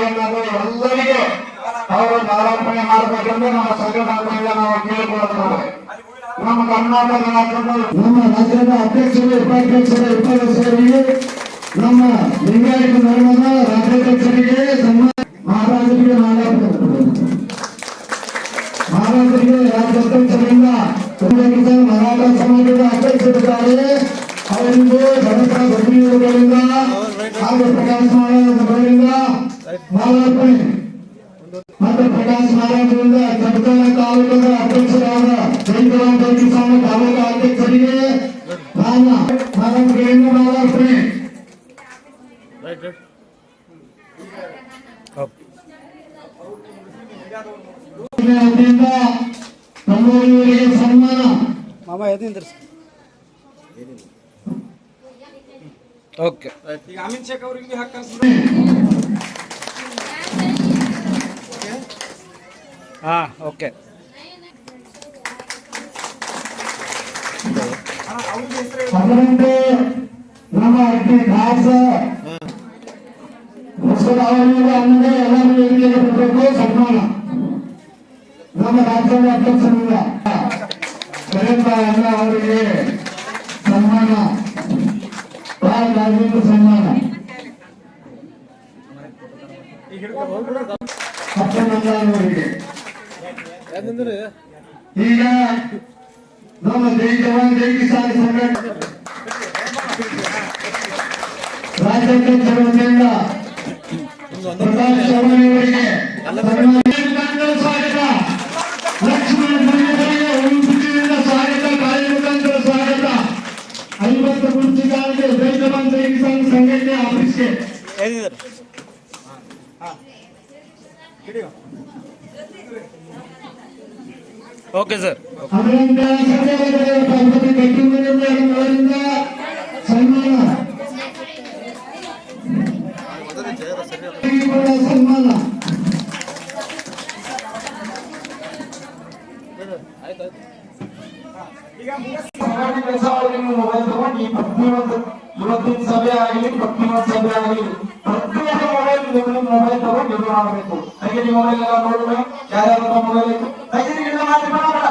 ಅನ್ನೋದು ಎಲ್ಲರಿಗೂ ಅವರು ಮಾಲಾರ್ಪಣೆ ಮಾಡಬೇಕೆಂದು ನಮ್ಮ ಸಂಘಟನೆಯಿಂದ ನಾವು ಕೇಳಿಕೊಳ್ಳುತ್ತೇವೆ ನಮ್ಮ ಕರ್ನಾಟಕ ರಾಜ್ಯದ ನಮ್ಮ ರಾಜ್ಯದ ಅಧ್ಯಕ್ಷರು, ಉಪಾಧ್ಯಕ್ಷರು ಉಪಾಧ್ಯಕ್ಷರಿಗೆ ನಮ್ಮ ಲಿಂಗಾಯತ ಧರ್ಮದ ರಾಜ್ಯಾಧ್ಯಕ್ಷರಿಗೆ ಮಹಾರಾಜರಿಗೆ. ಮಹಾರಾಜರಿಗೆ ರಾಜ್ಯಾಧ್ಯಕ್ಷರಿಂದ ಮರಾಠ ಸಮಾಜದ ಅಧ್ಯಕ್ಷರಿದ್ದಾರೆ ಅವರಿಗೆ ಗರ್ಭಿಣಿಯವರಿಂದ ಹಾಗೂ ಪ್ರಕಾಶ್ ಮಹಾರಾಜರಿಂದ ಮಾಲಾರ್ಪಣೆ ಮತ್ತು ಪ್ರಕಾಶ್ ಮಹಾರಾಜರಿಂದ ಜಗತ್ತಾನ ತಾಲೂಕದ ಅಧ್ಯಕ್ಷರಾದ ಜೈಕರಾಮ್ ಜೈಕಿಸಾನ ತಾಲೂಕಾ ಅಧ್ಯಕ್ಷರಿಗೆ ನಾನು ಮಹಾರಾಜರಿಂದ ಮಾಲಾರ್ಪಣೆ ವತಿಯಿಂದ ತಮ್ಮವರಿಗೆ ಸನ್ಮಾನ ಮಾಮ ಎದಿಂದ ಓಕೆ ಈಗ ಅಮಿತ್ ಶೇಖ್ ಅವ್ರಿಗೆ ಬಿ ಸನ್ಮಾನ ನಮ್ಮ ರಾಜ್ಯದ ಅಧ್ಯಕ್ಷರಿಂದ ಕರೆಂಬ ಎಲ್ಲ ಅವರಿಗೆ ಸನ್ಮಾನ ಬಾಳ ರಾಜೇಂದ್ರ ಸನ್ಮಾನ ಸತ್ಯನಾರಾಯಣವರಿಗೆ ಈಗ ನಮ್ಮ ಜೈ ಜವಾನ್ ಜೈ ಕಿಸಾನ್ ಸಂಘಟನೆ ರಾಜ್ಯಾಧ್ಯಕ್ಷರ ವತಿಯಿಂದ ಪ್ರಕಾಶ್ ಚೌಹಾಣ್ ಅವರಿಗೆ ಸನ್ಮಾನ ಸ್ವಾಗತ ಲಕ್ಷ್ಮಣ ಭಂಡಾರಿಗೆ ಉಡುಪಿಯಿಂದ ಸ್ವಾಗತ ಕಾಳಿ ಮುಖಾಂತರ ಸ್ವಾಗತ ಐವತ್ತು ಗುರುತಿಗಾಗಿ ಜೈ ಜವಾನ್ ಜೈ ಕಿಸಾನ್ ಸಂಘಟನೆ ಆಫೀಸ್ಗೆ ಎಲ್ಲಿದ್ದಾರೆ ಓಕೆ ಸರ್ ಅದರಂತೆ ಸಂಘಟನೆಗಳ ಪದ್ಧತಿ ಕಟ್ಟಿಮುಖದಿಂದ ಅವರಿಂದ ಸನ್ಮಾನ ಈ ಕೂಡ ಸನ್ಮಾನ ಸಮಾಜ ಕೆಲಸ ಮಾಡಿ ನೀವು ಮೊಬೈಲ್ ತಗೊಂಡು ಈ ಪ್ರತಿಯೊಂದು ಇವತ್ತಿನ ಸಭೆ ಆಗಲಿ ಪ್ರತಿಯೊಂದು ಸಭೆ ಆಗಲಿ ಪ್ರತಿಯೊಂದು ಮೊಬೈಲ್ ನಿಮ್ಮ ಮೊಬೈಲ್ ತಗೊಂಡು ಇದು ಮಾಡಬೇಕು. ನಿಮ್ಮ ಮೊಬೈಲ್ ಎಲ್ಲ ನೋಡಿದ್ರೆ ಯಾರ್ಯಾರ ಮೊಬೈಲ್ ಐತಿ ಹಾಗೆ ಇಲ್ಲ ಮಾಡಿ ಮಾಡಬೇಡ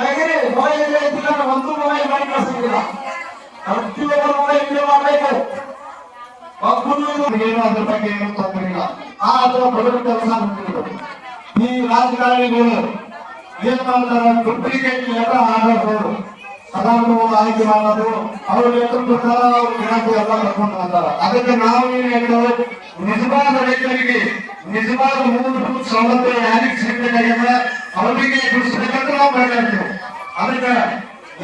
ಹಾಗೆ ಮೊಬೈಲ್ ಎಲ್ಲ ಐತಿಲ್ಲ ಒಂದು ಮೊಬೈಲ್ ಮಾಡಿ ಕಳಿಸಿಲ್ಲ ಪ್ರತಿಯೊಬ್ಬರ ಮೊಬೈಲ್ ಇಲ್ಲ ಮಾಡಬೇಕು. ಇಲ್ಲ. ಈ ರಾಜಕಾರಣಿಗಳು ಏನ್ ಮಾಡ್ತಾರೆ? ಡೂಪ್ಲಿಕೇಟ್ ಲೆಟರ್ ಹಾಕೋದು ಅದನ್ನು ಆಯ್ಕೆ ಮಾಡೋದು, ಅವ್ರ ಅವ್ರ ಗಿರಾಕಿ ಎಲ್ಲ ಕರ್ಕೊಂಡು ಬಂದಾರ. ಅದಕ್ಕೆ ನಾವು ಏನ್ ಹೇಳ್ತೇವೆ ನಿಜವಾದ ರೈತರಿಗೆ, ನಿಜವಾದ ಮೂಲಭೂತ ಸೌಲಭ್ಯ ಯಾರಿಗೆ ಸಿಗಬೇಕಾಗ್ಯದ, ಅವರಿಗೆ ಬಿಡಿಸ್ಬೇಕಂತ ನಾವು ಮಾತಾಡ್ತೇವೆ ಅದಕ್ಕೆ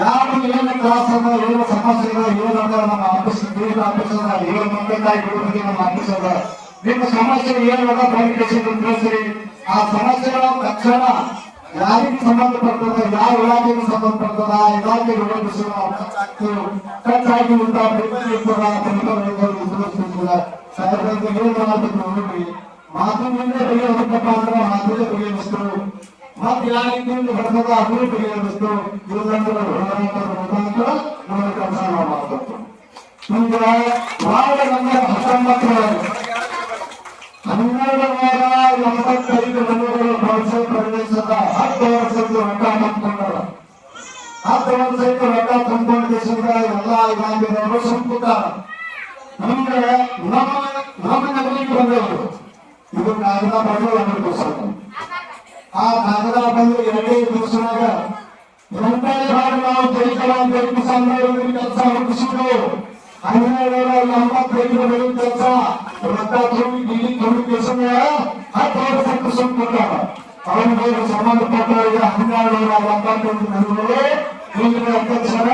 ಯಾರು ಏನು ತ್ರಾಸ ಏನು ಸಮಸ್ಯೆ ಅದ ಏನು ಅದ ನಮ್ಮ ಆಫೀಸ್ ದೂರದ ಆಫೀಸ್ ಅದ ಏನು ಮಂಗತಾಯಿ ಬಿಡುವುದಕ್ಕೆ ನಮ್ಮ ಆಫೀಸ್ ನಿಮ್ಮ ಸಮಸ್ಯೆ ಏನು ಅದ ಕ್ವಾಲಿಫಿಕೇಶನ್ ತಿಳಿಸ್ರಿ ಆ ಸಮಸ್ಯೆಗಳ ತಕ್ಷಣ ಯಾರಿಗೆ ಸಂಬಂಧಪಡ್ತದ ಯಾವ ಇಲಾಖೆಗೆ ಸಂಬಂಧಪಡ್ತದ ಇಲಾಖೆ ಖರ್ಚಾಗಿ ಉಂಟಾ ಸಾಹೇಬ್ರಂತ ಏನು ಮಾಡಬೇಕು ನೋಡ್ರಿ. ಮಾತಿನಿಂದ ಬಗೆಹರಿಸಪ್ಪ ಅಂದ್ರೆ ಮಾತಿಗೆ ಬಗೆಹರಿಸ್ತರು ಮತ್ತೆ ಇಲಾಖೆಯಿಂದ ಬರ್ತದ ಅದನ್ನು ಬಗೆಹರಿಸ್ತು ಇಲ್ಲಂದ್ರೆ ಮುಖಾಂತರ ನಮ್ಮ ಕೆಲಸ ಮಾಡಬೇಕು. ಹನ್ನೆರಡು ಬಳಸೋ ಪ್ರದೇಶದ ಹತ್ತು ವರ್ಷದ ರೊಕ್ಕ ತಂದ್ಕೊಂಡಾರ ಹತ್ತು ವರ್ಷಕ್ಕೆ ರೊಕ್ಕ ತಂದ್ಕೊಂಡ ದೇಶದ ಎಲ್ಲ ಇಲಾಖೆದವರು ಸಂಪುಟಾರ ನಮ್ಗೆ ನಮ್ಮ ನಮ್ಮ ನಗರಿಗೆ ಬಂದವರು ಇದು ಕಾಗದ ಬಂದು ಎರಡು ದಿವಸ ಆ ಕಾಗದ ಬಂದು ಎರಡೇ ದಿವಸನಾಗ ಎಂಟನೇ ಬಾರಿ ನಾವು ಜೈಕಲ ಜೈಕು ಸಂಘದಲ್ಲಿ ಕೆಲಸ ಹುಟ್ಟಿಸಿದ್ರು ಹನ್ನೆರಡು ನೂರ ಎಂಬತ್ತೈದು ಮನೆ ಕೆಲಸ ರೊಕ್ಕ ತುಂಬಿ ಗಿಲಿ ತುಂಬಿ ಕೆಲಸ ಹತ್ತು ವರ್ಷಕ್ಕೆ ಸಂಪುಟಾರ ಅವರಿಗೆ ಸಂಬಂಧಪಟ್ಟ ಈಗ ಹನ್ನೆರಡು ನೂರ ಎಂಬತ್ತೈದು ಮನೆಗಳು ಈಗಿನ ಅಧ್ಯಕ್ಷರ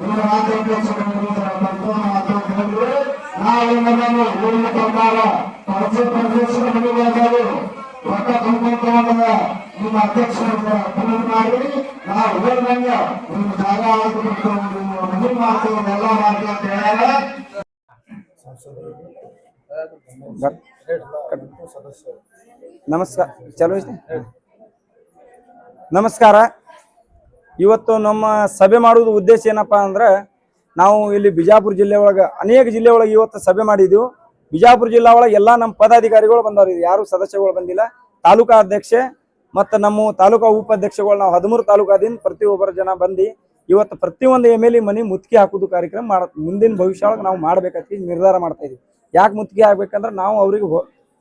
ಈಗ ರಾಜ್ಯಾಧ್ಯಕ್ಷರ ಮಾತಾಡಿದ್ರೆ ನಾವು ನಮ್ಮನ್ನು ಊರಿನ ಪ್ರಕಾರ ಪರಚ ಪ್ರದೇಶದ ಮನೆಗಳಾದವು ರೊಕ್ಕ ತುಂಬಿಕೊಂತ ಹೋಗದ ನಿಮ್ಮ ಅಧ್ಯಕ್ಷರ ಪುನರ್ ಮಾಡಿ ನಾವು ಹೇಳ್ದಂಗೆ ನಿಮ್ಮ ಜಾಗ ಆಗ್ಬಿಟ್ಟು ಮದುವೆ ಮಾಡ್ತೀವಿ ಎಲ್ಲ ಮಾಡ್ತೀವಿ ಅಂತ ಹೇಳ್ಯಾರ ನಮಸ್ಕಾರ. ಚಲೋ ನಮಸ್ಕಾರ. ಇವತ್ತು ನಮ್ಮ ಸಭೆ ಮಾಡುವುದು ಉದ್ದೇಶ ಏನಪ್ಪಾ ಅಂದ್ರೆ ನಾವು ಇಲ್ಲಿ ಬಿಜಾಪುರ ಜಿಲ್ಲೆ ಒಳಗೆ, ಅನೇಕ ಜಿಲ್ಲೆ ಒಳಗೆ ಇವತ್ತು ಸಭೆ ಮಾಡಿದ್ದೀವಿ ಬಿಜಾಪುರ ಜಿಲ್ಲಾ ಒಳಗೆ ಎಲ್ಲಾ ನಮ್ಮ ಪದಾಧಿಕಾರಿಗಳು ಬಂದವರು ಯಾರು ಸದಸ್ಯಗಳು ಬಂದಿಲ್ಲ. ತಾಲೂಕಾ ಅಧ್ಯಕ್ಷೆ ಮತ್ತು ನಮ್ಮ ತಾಲೂಕಾ ಉಪಾಧ್ಯಕ್ಷಗಳು, ನಾವು ಹದಿಮೂರು ತಾಲೂಕಾದಿಂದ ಪ್ರತಿಯೊಬ್ಬರ ಜನ ಬಂದು ಇವತ್ತು ಪ್ರತಿಯೊಂದು ಎಂ ಎಲ್ ಮನಿ ಮುತ್ತಿಗೆ ಹಾಕೋದು ಕಾರ್ಯಕ್ರಮ ಮಾಡ, ಮುಂದಿನ ಭವಿಷ್ಯ ಒಳಗೆ ನಾವು ಮಾಡ್ಬೇಕಂತ ನಿರ್ಧಾರ ಮಾಡ್ತಾ ಇದೀವಿ. ಯಾಕೆ ಮುತ್ತಿಗೆ ಆಗ್ಬೇಕಂದ್ರೆ ನಾವು ಅವ್ರಿಗೆ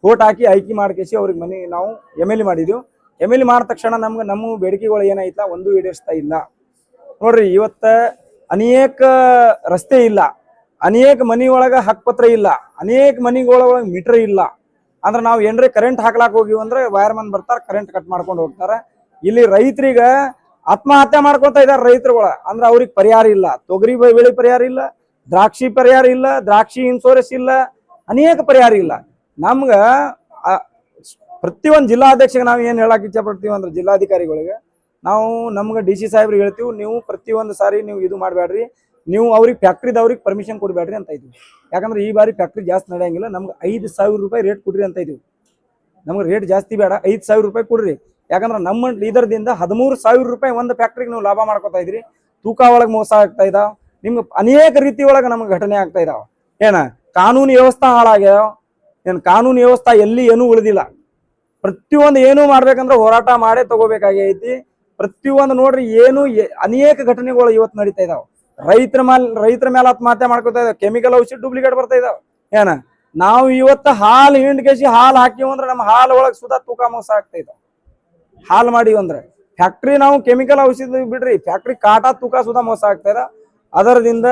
ಓಟ್ ಹಾಕಿ ಆಯ್ಕೆ ಮಾಡ್ಕೇಸಿ ಅವ್ರಿಗೆ ಮನೆ ನಾವು ಎಂ ಎಲ್ ಎ ಮಾಡಿದ್ವಿ. ಎಂ ಎಲ್ ಎ ಮಾಡಿದ ತಕ್ಷಣ ನಮ್ಗೆ ನಮ್ಮ ಬೇಡಿಕೆಗಳು ಏನಾಯ್ತಲ್ಲ, ಒಂದು ಈಡೇರಿಸ್ತಾ ಇಲ್ಲ. ನೋಡ್ರಿ, ಇವತ್ತ ಅನೇಕ ರಸ್ತೆ ಇಲ್ಲ. ಅನೇಕ ಮನಿ ಒಳಗ ಹಕ್ಪತ್ರ ಇಲ್ಲ. ಅನೇಕ ಮನಿಗಳೊಳಗ ಮೀಟರ್ ಇಲ್ಲ. ಅಂದ್ರೆ ನಾವು ಏನ್ರಿ ಕರೆಂಟ್ ಹಾಕ್ಲಾಕ್ ಹೋಗಿವಿ ಅಂದ್ರೆ ವೈರ್ಮನ್ ಬರ್ತಾರ ಕರೆಂಟ್ ಕಟ್ ಮಾಡ್ಕೊಂಡು ಹೋಗ್ತಾರ. ಇಲ್ಲಿ ರೈತರಿಗ ಆತ್ಮಹತ್ಯೆ ಮಾಡ್ಕೊತಾ ಇದ್ದಾರೆ ರೈತರುಗಳ. ಅಂದ್ರೆ ಅವ್ರಿಗೆ ಪರಿಹಾರ ಇಲ್ಲ. ತೊಗರಿ ಬೆಳೆ ಪರಿಹಾರ ಇಲ್ಲ. ದ್ರಾಕ್ಷಿ ಪರಿಹಾರ ಇಲ್ಲ. ದ್ರಾಕ್ಷಿ ಇನ್ಶೂರೆನ್ಸ್ ಇಲ್ಲ. ಅನೇಕ ಪರಿಹಾರ ಇಲ್ಲ. ನಮ್ಗ ಪ್ರತಿಯೊಂದು ಜಿಲ್ಲಾಧ್ಯಕ್ಷಗೆ ನಾವು ಏನು ಹೇಳಕ್ಕೆ ಇಚ್ಛೆ ಪಡ್ತೀವಿ ಅಂದ್ರೆ ಜಿಲ್ಲಾಧಿಕಾರಿಗಳಿಗೆ ನಾವು ನಮ್ಗೆ ಡಿ ಸಿ ಸಾಹೇಬ್ರಿಗೆ ಹೇಳ್ತೀವಿ, ನೀವು ಪ್ರತಿಯೊಂದು ಸಾರಿ ನೀವು ಇದು ಮಾಡಬೇಡ್ರಿ ನೀವು ಅವ್ರಿಗೆ ಫ್ಯಾಕ್ಟ್ರಿದವ್ರಿಗೆ ಪರ್ಮಿಷನ್ ಕೊಡಬೇಡ್ರಿ ಅಂತ ಇದ್ವಿ. ಯಾಕಂದ್ರೆ ಈ ಬಾರಿ ಫ್ಯಾಕ್ಟ್ರಿ ಜಾಸ್ತಿ ನಡೆಯಂಗಿಲ್ಲ, ನಮ್ಗೆ ಐದು ಸಾವಿರ ರೂಪಾಯಿ ರೇಟ್ ಕೊಡ್ರಿ ಅಂತ ಇದ್ವಿ. ನಮ್ಗೆ ರೇಟ್ ಜಾಸ್ತಿ ಬೇಡ, ಐದು ಸಾವಿರ ರೂಪಾಯಿ ಕೊಡ್ರಿ. ಯಾಕಂದ್ರೆ ನಮ್ಮ ಲೀಡರ್ದಿಂದ ಹದಿಮೂರು ಸಾವಿರ ರೂಪಾಯಿ ಒಂದು ಫ್ಯಾಕ್ಟ್ರಿಗೆ ನೀವು ಲಾಭ ಮಾಡ್ಕೊತಾ ಇದ್ರಿ. ತೂಕ ಒಳಗೆ ಮೋಸ ಆಗ್ತಾ ಇದಾವ. ನಿಮ್ಗೆ ಅನೇಕ ರೀತಿ ಒಳಗೆ ನಮ್ಗೆ ಘಟನೆ ಆಗ್ತಾ ಇದಾವ. ಏನ? ಕಾನೂನು ವ್ಯವಸ್ಥೆ ಹಾಳಾಗ್ಯಾವ. ಏನ್ ಕಾನೂನು ವ್ಯವಸ್ಥೆ ಎಲ್ಲಿ ಏನೂ ಉಳಿದಿಲ್ಲ. ಪ್ರತಿಯೊಂದು ಏನು ಮಾಡ್ಬೇಕಂದ್ರೆ ಹೋರಾಟ ಮಾಡೇ ತಗೋಬೇಕಾಗೈತಿ. ಪ್ರತಿಯೊಂದು ನೋಡ್ರಿ ಏನು ಅನೇಕ ಘಟನೆಗಳು ಇವತ್ತು ನಡೀತಾ ಇದಾವ. ರೈತರ ಮೇಲೆ ರೈತರ ಮೇಲೆ ಆತ್ಮಹತ್ಯೆ ಮಾಡ್ಕೊತಾ ಇದಾವ. ಕೆಮಿಕಲ್ ಔಷಧಿ ಡೂಪ್ಲಿಕೇಟ್ ಬರ್ತಾ ಇದಾವ. ಏನ? ನಾವು ಇವತ್ತು ಹಾಲು ಹಿಂಡ್ಕೇಸಿ ಹಾಲು ಹಾಕಿವ್ ಅಂದ್ರೆ ನಮ್ಮ ಹಾಲು ಒಳಗೆ ಸುಧಾ ತೂಕ ಮೋಸ ಆಗ್ತಾ ಇದಾವ. ಹಾಲು ಮಾಡಿವ್ ಅಂದ್ರೆ ಫ್ಯಾಕ್ಟ್ರಿ ನಾವು ಕೆಮಿಕಲ್ ಔಷಧಿ ಬಿಡ್ರಿ, ಫ್ಯಾಕ್ಟ್ರಿ ಕಾಟ ತೂಕ ಸುಧಾ ಮೋಸ ಆಗ್ತಾ ಅದರದಿಂದ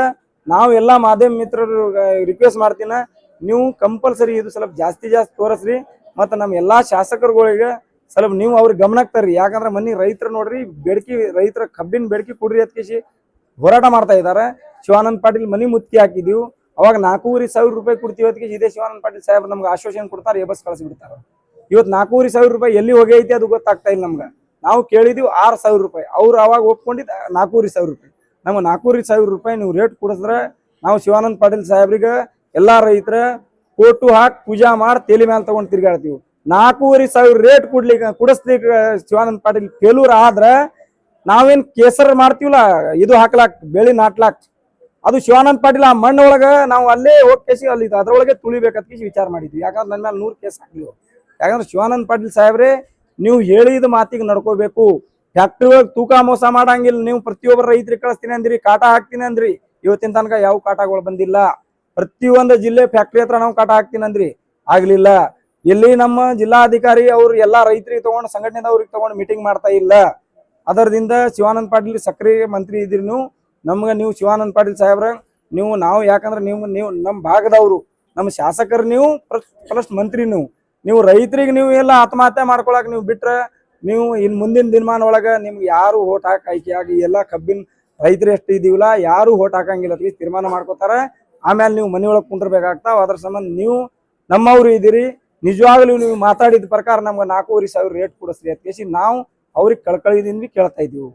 ನಾವು ಎಲ್ಲಾ ಮಾಧ್ಯಮ ಮಿತ್ರರು ರಿಕ್ವೆಸ್ಟ್ ಮಾಡ್ತೀನ. ನೀವು ಕಂಪಲ್ಸರಿ ಇದು ಸ್ವಲ್ಪ ಜಾಸ್ತಿ ಜಾಸ್ತಿ ತೋರಿಸ್ರಿ. ಮತ್ತು ನಮ್ಮ ಎಲ್ಲಾ ಶಾಸಕರುಗಳಿಗೆ ಸ್ವಲ್ಪ ನೀವು ಅವ್ರಿಗೆ ತರ್ರಿ. ಯಾಕಂದ್ರೆ ಮನಿ ರೈತರು ನೋಡ್ರಿ, ಬೇಡಿಕೆ ರೈತರ ಕಬ್ಬಿನ ಬೇಡಿಕೆ ಕುಡ್ರಿ ಅತ್ಕೇಸಿ ಹೋರಾಟ ಮಾಡ್ತಾ ಇದ್ದಾರೆ ಶಿವಾನಂದ ಪಾಟೀಲ್ ಮನಿ ಮುತ್ತಿ ಹಾಕಿದೀವಿ. ಅವಾಗ ನಾಲ್ಕೂವರೆ ಸಾವಿರ ರೂಪಾಯಿ ಕೊಡ್ತೀವಿ ಅದಕ್ಕೆ ಇದೇ ಶಿವಾನಂದ ಪಾಟೀಲ್ ಸಾಹೇಬ್ ನಮ್ಗೆ ಆಶ್ವಾಸನೆ ಕೊಡ್ತಾರೆ, ಎಬಸ್ ಕಳಿಸ್ಬಿಡ್ತಾರೆ. ಇವತ್ತು ನಾಲ್ಕೂವರೆ ಸಾವಿರ ರೂಪಾಯಿ ಎಲ್ಲಿ ಹೋಗೈತಿ ಅದು ಗೊತ್ತಾಗ್ತಾ ಇಲ್ಲ ನಮ್ಗೆ. ನಾವು ಕೇಳಿದೀವಿ ಆರು ಸಾವಿರ ರೂಪಾಯಿ. ಅವ್ರು ಅವಾಗ ಒಪ್ಕೊಂಡಿದ್ದು ನಾಲ್ಕೂವರೆ ಸಾವಿರ ರೂಪಾಯಿ. ನಮ್ಗೆ ನಾಲ್ಕೂವರೆ ಸಾವಿರ ರೂಪಾಯಿ ನೀವು ರೇಟ್ ಕೊಡಿಸಿದ್ರೆ ನಾವು ಶಿವಾನಂದ ಪಾಟೀಲ್ ಸಾಹೇಬ್ರಿಗೆ ಎಲ್ಲಾ ರೈತರ ಕೋಟು ಹಾಕಿ ಪೂಜಾ ಮಾಡಿ ತೇಲಿ ಮೇಲೆ ತಗೊಂಡು ತಿರ್ಗಾಡ್ತೀವಿ. ನಾಲ್ಕೂವರೆ ಸಾವಿರ ರೇಟ್ ಕೊಡ್ಲಿಕ್ಕೆ ಕುಡಿಸ್ಲಿಕ್ಕೆ ಶಿವಾನಂದ ಪಾಟೀಲ್ ಫೇಲೂರ್ ಆದ್ರೆ ನಾವೇನ್ ಕೇಸರ್ ಮಾಡ್ತೀವಲ್ಲ, ಇದು ಹಾಕ್ಲಾಕ್ ಬೆಳಿ ನಾಟ್ಲಾಕ್. ಅದು ಶಿವಾನಂದ ಪಾಟೀಲ್ ಆ ಮಣ್ಣೊಳಗ ನಾವು ಅಲ್ಲೇ ಹೋಗಿ ಕೇಸಿ ಅಲ್ಲಿ ಅದ್ರೊಳಗೆ ತುಳಿಬೇಕಂತ ವಿಚಾರ ಮಾಡಿದ್ವಿ. ಯಾಕಂದ್ರೆ ನನ್ನ ಮೇಲೆ ನೂರು ಕೇಸ್ ಹಾಕ್ಲಿವು ಯಾಕಂದ್ರೆ ಶಿವಾನಂದ ಪಾಟೀಲ್ ಸಾಹೇಬ್ರೆ, ನೀವು ಹೇಳಿದ ಮಾತಿಗೆ ನಡ್ಕೋಬೇಕು. ಫ್ಯಾಕ್ಟ್ರಿ ಒಳಗೆ ತೂಕ ಮೋಸ ಮಾಡಂಗಿಲ್ಲ. ನೀವು ಪ್ರತಿಯೊಬ್ಬರ ರೈತರಿಗೆ ಕಳಿಸ್ತೀನಿ ಅಂದ್ರಿ, ಕಾಟ ಹಾಕ್ತೀನಿ ಅಂದ್ರಿ. ಇವತ್ತಿನ ತನಕ ಯಾವ ಕಾಟಗಳು ಬಂದಿಲ್ಲ. ಪ್ರತಿಯೊಂದು ಜಿಲ್ಲೆ ಫ್ಯಾಕ್ಟ್ರಿ ಹತ್ರ ನಾವು ಕಾಟ ಹಾಕ್ತೀನಂದ್ರಿ. ಆಗ್ಲಿಲ್ಲ. ಇಲ್ಲಿ ನಮ್ಮ ಜಿಲ್ಲಾಧಿಕಾರಿ ಅವ್ರು ಎಲ್ಲಾ ರೈತರಿಗೆ ತಗೊಂಡು ಸಂಘಟನೆದವ್ರಿಗೆ ತಗೊಂಡು ಮೀಟಿಂಗ್ ಮಾಡ್ತಾ ಇಲ್ಲ. ಅದರದಿಂದ ಶಿವಾನಂದ ಪಾಟೀಲ್ ಸಕ್ರಿಯ ಮಂತ್ರಿ ಇದ್ರಿ ನೀವು ನಮ್ಗೆ ನೀವು ಶಿವಾನಂದ ಪಾಟೀಲ್ ಸಾಹೇಬ್ರ, ನೀವು ನಾವು ಯಾಕಂದ್ರೆ ನೀವು ನೀವು ನಮ್ಮ ಭಾಗದವರು ನಮ್ಮ ಶಾಸಕರು ನೀವು ಪ್ಲಸ್ ಮಂತ್ರಿ ನೀವು. ನೀವು ರೈತರಿಗೆ ನೀವು ಎಲ್ಲ ಆತ್ಮಹತ್ಯೆ ಮಾಡ್ಕೊಳಕ್ ನೀವು ಬಿಟ್ರೆ ನೀವು ಇನ್ ಮುಂದಿನ ದಿನಮಾನ ಒಳಗ ನಿಮ್ಗೆ ಯಾರು ಓಟ್ ಹಾಕಿ ಆಗಿ ಎಲ್ಲ ಕಬ್ಬಿನ ರೈತರು ಎಷ್ಟು ಇದೀವಲ್ಲ ಯಾರು ಓಟ್ ಹಾಕಂಗಿಲ್ಲ ತೀರ್ಮಾನ ಮಾಡ್ಕೋತಾರ. ಆಮೇಲೆ ನೀವು ಮನೆಯೊಳಗೆ ಕುಂಡಿರ್ಬೇಕಾಗ್ತಾವ ಅದ್ರ ಸಂಬಂಧ ನೀವು ನಮ್ಮವ್ರು ಇದ್ದೀರಿ. ನಿಜವಾಗ್ಲೂ ನೀವು ಮಾತಾಡಿದ ಪ್ರಕಾರ ನಮ್ಗೆ ನಾಲ್ಕೂವರೆ ಸಾವಿರ ರೇಟ್ ಕೊಡಿಸ್ರಿ ಕೇಸಿ ನಾವು ಅವ್ರಿಗೆ ಕಳ್ಕಳಿದಿಂದ ಕೇಳ್ತಾ ಇದೀವಿ